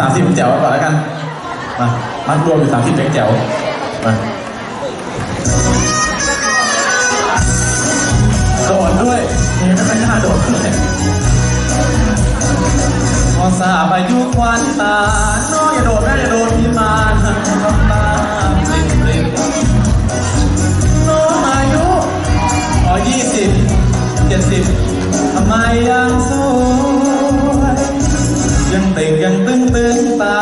สามสิบแจ๋วก่อนแล้วกันมามัดรวมอยู่สามสิบแจ๋วมาโดดด้วยนี่ไม่ค่อยน่าโดดเลยพอสาบอายุควันตาน้องอย่าโดดแม่อย่าโดดพี่มาน ยังเต่งยังตึงตึงตา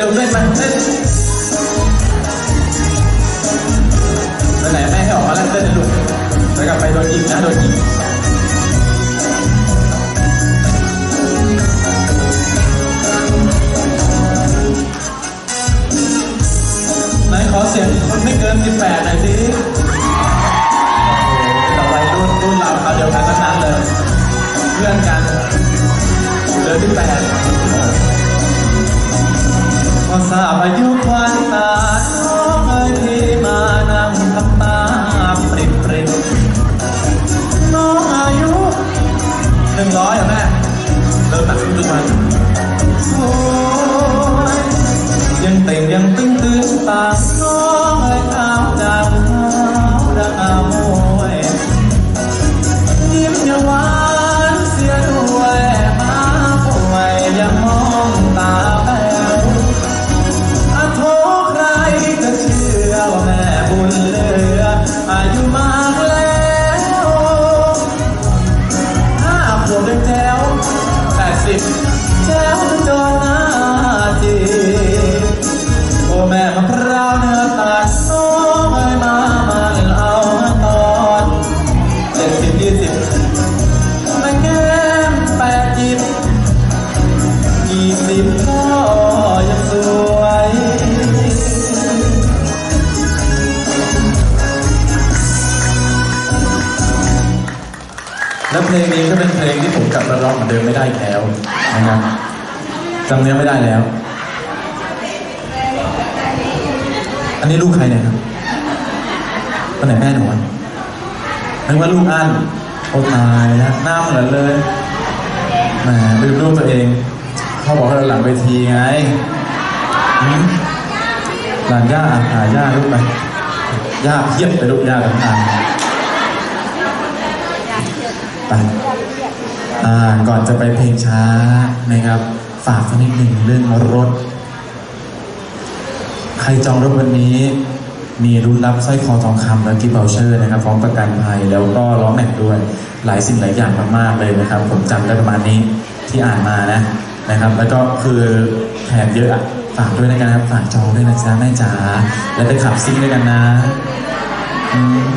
ลูกเล่นมันเล่นไปไหนแม่ให้ออกมาเล่นเต้นลูกแล้วกลับไปโดนยิงนะโดนยิงไหนขอเสียงคนไม่เกิน 18หน่อยสิต่อไปรุ่นรุ่นเราเขาเดียวกันทั้งนั้นเลย เพื่อนกันเดินที่แปด ทราบอายุควันตาน้องเอ๋ยที่มานั่งทำตาปริบปริบน้องอายุหนึ่งร้อยเหรอแม่เริ่มตัดสินทุกวันโอ้ยยังเต่งยังตึงตึงตาน้องเอ๋ยตามดาว แล้วเพลงนี้ก็เป็นเพลงที่ผมกลับมาร้องเหมือนเดิมไม่ได้อีกแล้วนะครับจำเนื้อไม่ได้แล้ว อันนี้ลูกใครเนี่ยครับคนไหนแม่หนูอะนึกว่าลูกอันโอ้ตายแล้วหน้าเหมือนเลยแหมลืมรูปตัวเองเขาบอกว่าหลังเวทีไงหลานย่าหาย่าลูกไปย่าเพียบไปลูกย่ากับอัน ไปอ่าก่อนจะไปเพลงช้านะครับ ฝากสักนิดหนึ่งเรื่องรถ ใครจองรถวันนี้ มีรุ่นรับสร้อยคอทองคำและกิฟต์วอเชอร์นะครับพร้อมประกันภัยแล้วก็ล้อแม็กด้วย หลายสิ่งหลายอย่างมากๆเลยนะครับ ผมจำได้ประมาณนี้ที่อ่านมานะนะครับ แล้วก็คือแถมเยอะฝากด้วยนะครับ ฝากจองด้วยนะจ๊ะแม่จ๋าแล้วไปขับซิ่งด้วยกันนะอืม